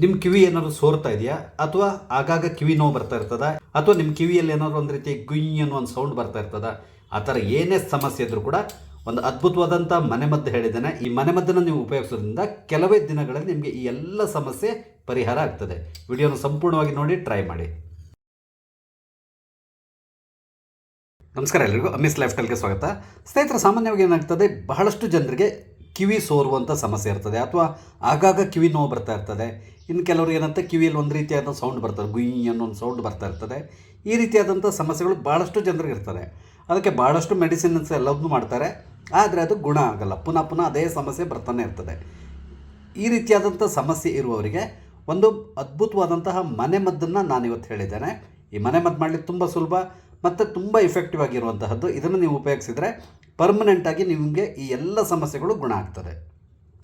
ನಿಮ್ಮ ಕಿವಿ ಏನಾದ್ರು ಸೋರ್ತಾ ಇದೆಯಾ? ಅಥವಾ ಆಗಾಗ ಕಿವಿ ನೋವು ಬರ್ತಾ ಇರ್ತದ? ಅಥವಾ ನಿಮ್ಮ ಕಿವಿಯಲ್ಲಿ ಏನಾದ್ರು ಒಂದು ರೀತಿ ಗುಯ್ ಅನ್ನೋ ಒಂದು ಸೌಂಡ್ ಬರ್ತಾ ಇರ್ತದ? ಆ ಥರ ಏನೇ ಸಮಸ್ಯೆ ಇದ್ರೂ ಕೂಡ ಒಂದು ಅದ್ಭುತವಾದಂಥ ಮನೆಮದ್ದು ಹೇಳಿದ್ದೇನೆ. ಈ ಮನೆಮದ್ದನ್ನು ನೀವು ಉಪಯೋಗಿಸೋದ್ರಿಂದ ಕೆಲವೇ ದಿನಗಳಲ್ಲಿ ನಿಮಗೆ ಈ ಎಲ್ಲ ಸಮಸ್ಯೆ ಪರಿಹಾರ ಆಗ್ತದೆ. ವಿಡಿಯೋನ ಸಂಪೂರ್ಣವಾಗಿ ನೋಡಿ ಟ್ರೈ ಮಾಡಿ. ನಮಸ್ಕಾರ ಎಲ್ಲರಿಗೂ ಅಮಿಸ್ ಲೈಫ್ ಸ್ಟೈಲ್ಗೆ ಸ್ವಾಗತ. ಸ್ನೇಹಿತರೆ, ಸಾಮಾನ್ಯವಾಗಿ ಏನಾಗ್ತದೆ, ಬಹಳಷ್ಟು ಜನರಿಗೆ ಕಿವಿ ಸೋರುವಂಥ ಸಮಸ್ಯೆ ಇರ್ತದೆ ಅಥವಾ ಆಗಾಗ ಕಿವಿ ನೋವು ಬರ್ತಾ ಇರ್ತದೆ. ಇನ್ನು ಕೆಲವರು ಏನಂತ ಕಿವಿಯಲ್ಲಿ ಒಂದು ರೀತಿಯಾದ ಸೌಂಡ್ ಬರ್ತದೆ ಗುಯಿ ಅನ್ನೋ ಒಂದು ಸೌಂಡ್ ಬರ್ತಾ ಇರ್ತದೆ. ಈ ರೀತಿಯಾದಂಥ ಸಮಸ್ಯೆಗಳು ಭಾಳಷ್ಟು ಜನರಿಗೆ ಇರ್ತದೆ. ಅದಕ್ಕೆ ಭಾಳಷ್ಟು ಮೆಡಿಸಿನ್ಸ್ ಎಲ್ಲವನ್ನೂ ಮಾಡ್ತಾರೆ. ಆದರೆ ಅದು ಗುಣ ಆಗಲ್ಲ. ಪುನಃ ಪುನಃ ಅದೇ ಸಮಸ್ಯೆ ಬರ್ತಾನೆ ಇರ್ತದೆ. ಈ ರೀತಿಯಾದಂಥ ಸಮಸ್ಯೆ ಇರುವವರಿಗೆ ಒಂದು ಅದ್ಭುತವಾದಂತಹ ಮನೆಮದ್ದನ್ನು ನಾನು ಇವತ್ತು ಹೇಳಿದ್ದೇನೆ. ಈ ಮನೆಮದ್ದು ಮಾಡಲಿಕ್ಕೆ ತುಂಬ ಸುಲಭ ಮತ್ತು ತುಂಬ ಇಫೆಕ್ಟಿವ್ ಆಗಿರುವಂತಹದ್ದು. ಇದನ್ನು ನೀವು ಉಪಯೋಗಿಸಿದರೆ ಪರ್ಮನೆಂಟಾಗಿ ನಿಮಗೆ ಈ ಎಲ್ಲ ಸಮಸ್ಯೆಗಳು ಗುಣ ಆಗ್ತದೆ.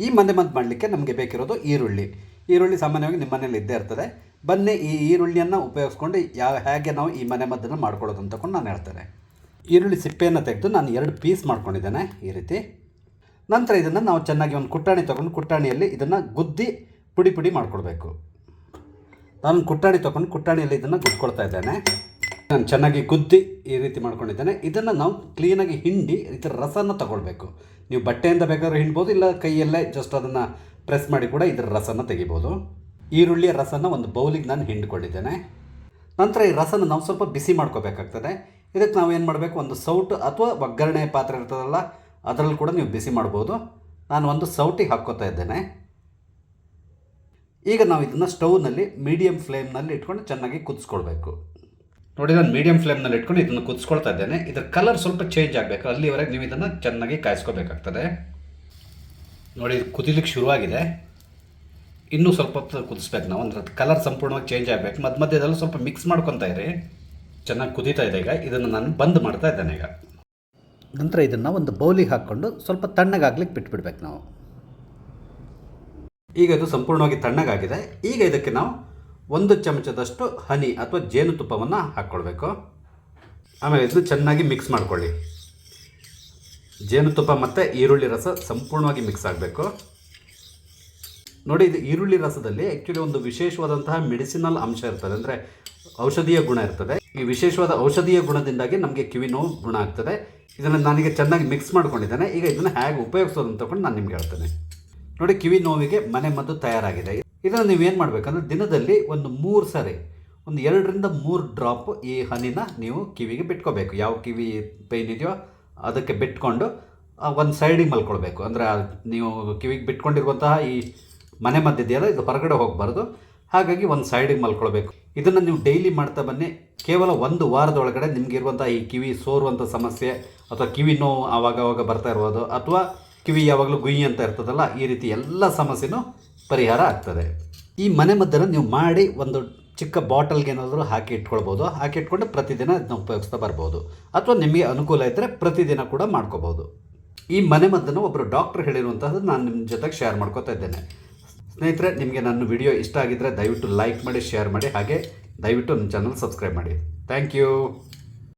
ಈ ಮನೆಮದ್ದು ಮಾಡಲಿಕ್ಕೆ ನಮಗೆ ಬೇಕಿರೋದು ಈರುಳ್ಳಿ. ಈರುಳ್ಳಿ ಸಾಮಾನ್ಯವಾಗಿ ನಿಮ್ಮ ಮನೇಲಿ ಇದ್ದೇ ಇರ್ತದೆ. ಬನ್ನಿ ಈ ಈರುಳ್ಳಿಯನ್ನು ಉಪಯೋಗಿಸ್ಕೊಂಡು ಯಾವ ಹೇಗೆ ನಾವು ಈ ಮನೆ ಮದ್ದನ್ನು ಮಾಡ್ಕೊಳ್ಳೋದು ಅಂತ ತಗೊಂಡು ನಾನು ಹೇಳ್ತೇನೆ. ಈರುಳ್ಳಿ ಸಿಪ್ಪೆಯನ್ನು ತೆಗೆದು ನಾನು ಎರಡು ಪೀಸ್ ಮಾಡ್ಕೊಂಡಿದ್ದೇನೆ ಈ ರೀತಿ. ನಂತರ ಇದನ್ನು ನಾವು ಚೆನ್ನಾಗಿ ಒಂದು ಕುಟ್ಟಾಣಿ ತೊಗೊಂಡು ಕುಟ್ಟಾಣಿಯಲ್ಲಿ ಇದನ್ನು ಗುದ್ದಿ ಪುಡಿ ಪುಡಿ ಮಾಡ್ಕೊಳ್ಬೇಕು ನಾನು ಕುಟ್ಟಾಣಿ ತೊಗೊಂಡು ಕುಟ್ಟಾಣಿಯಲ್ಲಿ ಇದನ್ನು ಗುದ್ಕೊಳ್ತಾ ಇದ್ದೇನೆ. ನಾನು ಚೆನ್ನಾಗಿ ಗುದ್ದಿ ಈ ರೀತಿ ಮಾಡ್ಕೊಂಡಿದ್ದೇನೆ. ಇದನ್ನು ನಾವು ಕ್ಲೀನಾಗಿ ಹಿಂಡಿ ಇದರ ರಸನ ತಗೊಳ್ಬೇಕು. ನೀವು ಬಟ್ಟೆಯಿಂದ ಬೇಕಾದರೂ ಹಿಂಡ್ಬೋದು, ಇಲ್ಲ ಕೈಯಲ್ಲೇ ಜಸ್ಟ್ ಅದನ್ನು ಪ್ರೆಸ್ ಮಾಡಿ ಕೂಡ ಇದರ ರಸನ ತೆಗಿಬೋದು. ಈರುಳ್ಳಿಯ ರಸನ ಒಂದು ಬೌಲಿಗೆ ನಾನು ಹಿಂಡ್ಕೊಂಡಿದ್ದೇನೆ. ನಂತರ ಈ ರಸನ ನಾವು ಸ್ವಲ್ಪ ಬಿಸಿ ಮಾಡ್ಕೋಬೇಕಾಗ್ತದೆ. ಇದಕ್ಕೆ ನಾವು ಏನು ಮಾಡಬೇಕು, ಒಂದು ಸೌಟು ಅಥವಾ ಒಗ್ಗರಣೆ ಪಾತ್ರೆ ಇರ್ತದಲ್ಲ, ಅದರಲ್ಲಿ ಕೂಡ ನೀವು ಬಿಸಿ ಮಾಡ್ಬೋದು. ನಾನು ಒಂದು ಸೌಟಿಗೆ ಹಾಕ್ಕೋತಾ ಇದ್ದೇನೆ. ಈಗ ನಾವು ಇದನ್ನು ಸ್ಟೌವ್ನಲ್ಲಿ ಮೀಡಿಯಮ್ ಫ್ಲೇಮ್ನಲ್ಲಿ ಇಟ್ಕೊಂಡು ಚೆನ್ನಾಗಿ ಕುದಿಸ್ಕೊಳ್ಬೇಕು. ನೋಡಿ, ನಾನು ಮೀಡಿಯಂ ಫ್ಲೇಮ್ನಲ್ಲಿ ಇಟ್ಕೊಂಡು ಇದನ್ನು ಕುದಿಸ್ಕೊಳ್ತಾ ಇದ್ದೇನೆ. ಇದರ ಕಲರ್ ಸ್ವಲ್ಪ ಚೇಂಜ್ ಆಗಬೇಕು. ಅಲ್ಲಿವರೆಗೆ ನೀವು ಇದನ್ನು ಚೆನ್ನಾಗಿ ಕಾಯಿಸ್ಕೋಬೇಕಾಗ್ತದೆ. ನೋಡಿ, ಇದು ಕುದಿಲಿಕ್ಕೆ ಶುರುವಾಗಿದೆ. ಇನ್ನೂ ಸ್ವಲ್ಪ ಹೊತ್ತು ಕುದಿಸ್ಬೇಕು ನಾವು. ಅಂದ್ರೆ ಕಲರ್ ಸಂಪೂರ್ಣವಾಗಿ ಚೇಂಜ್ ಆಗಬೇಕು. ಮಧ್ಯ ಮಧ್ಯದಲ್ಲಿ ಸ್ವಲ್ಪ ಮಿಕ್ಸ್ ಮಾಡ್ಕೊತಾ ಇರಿ. ಚೆನ್ನಾಗಿ ಕುದೀತಾ ಇದೆ ಈಗ. ಇದನ್ನು ನಾನು ಬಂದ್ ಮಾಡ್ತಾ ಇದ್ದೇನೆ ಈಗ. ನಂತರ ಇದನ್ನು ಒಂದು ಬೌಲಿಗೆ ಹಾಕ್ಕೊಂಡು ಸ್ವಲ್ಪ ತಣ್ಣಗಾಗ್ಲಿಕ್ಕೆ ಬಿಟ್ಬಿಡ್ಬೇಕು ನಾವು. ಈಗ ಇದು ಸಂಪೂರ್ಣವಾಗಿ ತಣ್ಣಗಾಗಿದೆ. ಈಗ ಇದಕ್ಕೆ ನಾವು ಒಂದು ಚಮಚದಷ್ಟು ಹನಿ ಅಥವಾ ಜೇನುತುಪ್ಪವನ್ನು ಹಾಕ್ಕೊಳ್ಬೇಕು ಆಮೇಲೆ ಇದನ್ನು ಚೆನ್ನಾಗಿ ಮಿಕ್ಸ್ ಮಾಡ್ಕೊಳ್ಳಿ. ಜೇನುತುಪ್ಪ ಮತ್ತು ಈರುಳ್ಳಿ ರಸ ಸಂಪೂರ್ಣವಾಗಿ ಮಿಕ್ಸ್ ಆಗಬೇಕು. ನೋಡಿ, ಇದು ಈರುಳ್ಳಿ ರಸದಲ್ಲಿ ಆ್ಯಕ್ಚುಲಿ ಒಂದು ವಿಶೇಷವಾದಂತಹ ಮೆಡಿಸಿನಲ್ ಅಂಶ ಇರ್ತದೆ. ಅಂದರೆ ಔಷಧೀಯ ಗುಣ ಇರ್ತದೆ. ಈ ವಿಶೇಷವಾದ ಔಷಧೀಯ ಗುಣದಿಂದಾಗಿ ನಮಗೆ ಕಿವಿ ನೋವು ಗುಣ ಆಗ್ತದೆ. ಇದನ್ನು ನಾನೀಗ ಚೆನ್ನಾಗಿ ಮಿಕ್ಸ್ ಮಾಡ್ಕೊಂಡಿದ್ದೇನೆ. ಈಗ ಇದನ್ನು ಹೇಗೆ ಉಪಯೋಗಿಸೋದು ಅಂತ ನಾನು ನಿಮ್ಗೆ ಹೇಳ್ತೇನೆ. ನೋಡಿ, ಕಿವಿ ನೋವಿಗೆ ಮನೆ ಮದ್ದು ತಯಾರಾಗಿದೆ. ಇದನ್ನು ನೀವೇನು ಮಾಡಬೇಕಂದ್ರೆ ದಿನದಲ್ಲಿ ಒಂದು ಮೂರು ಸರಿ, ಒಂದು ಎರಡರಿಂದ ಮೂರು ಡ್ರಾಪ್ ಈ ಹನಿನ ನೀವು ಕಿವಿಗೆ ಬಿಟ್ಕೋಬೇಕು. ಯಾವ ಕಿವಿ ಪೈನ್ ಇದೆಯೋ ಅದಕ್ಕೆ ಬಿಟ್ಕೊಂಡು ಒಂದು ಸೈಡಿಗೆ ಮಲ್ಕೊಳ್ಬೇಕು. ಅಂದರೆ ನೀವು ಕಿವಿಗೆ ಬಿಟ್ಕೊಂಡಿರುವಂತಹ ಈ ಮನೆ ಮದ್ದು ಇದು ಹೊರಗಡೆ ಹೋಗಬಾರ್ದು. ಹಾಗಾಗಿ ಒಂದು ಸೈಡಿಗೆ ಮಲ್ಕೊಳ್ಬೇಕು. ಇದನ್ನು ನೀವು ಡೈಲಿ ಮಾಡ್ತಾ ಬನ್ನಿ. ಕೇವಲ ಒಂದು ವಾರದೊಳಗಡೆ ನಿಮಗಿರುವಂಥ ಈ ಕಿವಿ ಸೋರುವಂಥ ಸಮಸ್ಯೆ ಅಥವಾ ಕಿವಿ ನೋವು ಆವಾಗ ಬರ್ತಾ ಇರ್ಬೋದು, ಅಥವಾ ಕಿವಿ ಯಾವಾಗಲೂ ಗುಯಿ ಅಂತ ಇರ್ತದಲ್ಲ, ಈ ರೀತಿ ಎಲ್ಲ ಸಮಸ್ಯೆನೂ ಪರಿಹಾರ ಆಗ್ತದೆ. ಈ ಮನೆ ಮದ್ದನ್ನು ನೀವು ಮಾಡಿ ಒಂದು ಚಿಕ್ಕ ಬಾಟಲ್ಗೆ ಏನಾದರೂ ಹಾಕಿ ಇಟ್ಕೊಳ್ಬೋದು. ಹಾಕಿ ಇಟ್ಕೊಂಡು ಪ್ರತಿದಿನ ಅದನ್ನ ಉಪಯೋಗಿಸ್ತಾ ಬರ್ಬೋದು. ಅಥವಾ ನಿಮಗೆ ಅನುಕೂಲ ಇದ್ದರೆ ಪ್ರತಿದಿನ ಕೂಡ ಮಾಡ್ಕೋಬೋದು. ಈ ಮನೆ ಮದ್ದನ್ನು ಒಬ್ಬರು ಡಾಕ್ಟರ್ ಹೇಳಿರುವಂಥದ್ದು ನಾನು ನಿಮ್ಮ ಜೊತೆಗೆ ಶೇರ್ ಮಾಡ್ಕೋತಾ ಇದ್ದೇನೆ. ಸ್ನೇಹಿತರೆ, ನಿಮಗೆ ನನ್ನ ವಿಡಿಯೋ ಇಷ್ಟ ಆಗಿದ್ದರೆ ದಯವಿಟ್ಟು ಲೈಕ್ ಮಾಡಿ ಶೇರ್ ಮಾಡಿ, ಹಾಗೆ ದಯವಿಟ್ಟು ನನ್ನ ಚಾನಲ್ ಸಬ್ಸ್ಕ್ರೈಬ್ ಮಾಡಿ. Thank you